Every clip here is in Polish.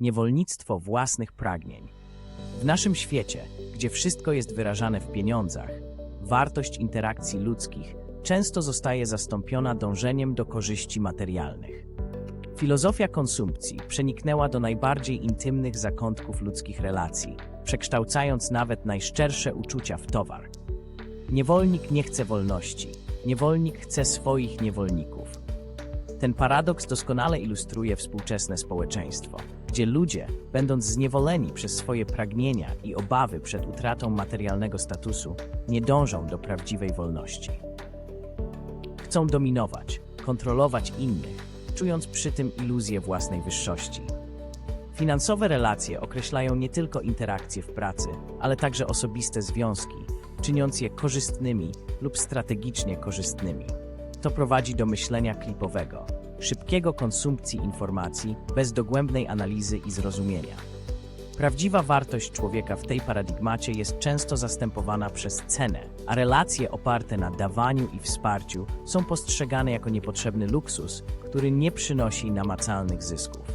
niewolnictwo własnych pragnień. W naszym świecie, gdzie wszystko jest wyrażane w pieniądzach, wartość interakcji ludzkich często zostaje zastąpiona dążeniem do korzyści materialnych. Filozofia konsumpcji przeniknęła do najbardziej intymnych zakątków ludzkich relacji, przekształcając nawet najszczersze uczucia w towar. Niewolnik nie chce wolności, niewolnik chce swoich niewolników. Ten paradoks doskonale ilustruje współczesne społeczeństwo, gdzie ludzie, będąc zniewoleni przez swoje pragnienia i obawy przed utratą materialnego statusu, nie dążą do prawdziwej wolności. Chcą dominować, kontrolować innych, czując przy tym iluzję własnej wyższości. Finansowe relacje określają nie tylko interakcje w pracy, ale także osobiste związki, czyniąc je korzystnymi lub strategicznie korzystnymi. To prowadzi do myślenia klipowego, szybkiego konsumpcji informacji bez dogłębnej analizy i zrozumienia. Prawdziwa wartość człowieka w tej paradygmacie jest często zastępowana przez cenę, a relacje oparte na dawaniu i wsparciu są postrzegane jako niepotrzebny luksus, który nie przynosi namacalnych zysków.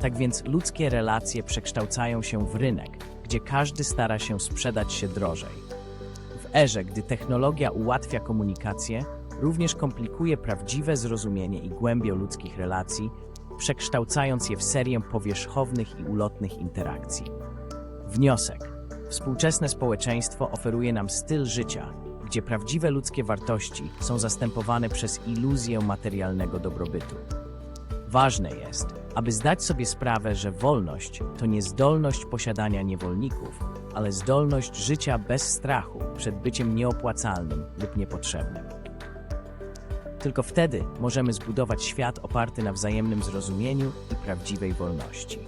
Tak więc ludzkie relacje przekształcają się w rynek, gdzie każdy stara się sprzedać się drożej. W erze, gdy technologia ułatwia komunikację, również komplikuje prawdziwe zrozumienie i głębię ludzkich relacji, przekształcając je w serię powierzchownych i ulotnych interakcji. Wniosek. Współczesne społeczeństwo oferuje nam styl życia, gdzie prawdziwe ludzkie wartości są zastępowane przez iluzję materialnego dobrobytu. Ważne jest, aby zdać sobie sprawę, że wolność to nie zdolność posiadania niewolników, ale zdolność życia bez strachu przed byciem nieopłacalnym lub niepotrzebnym. Tylko wtedy możemy zbudować świat oparty na wzajemnym zrozumieniu i prawdziwej wolności.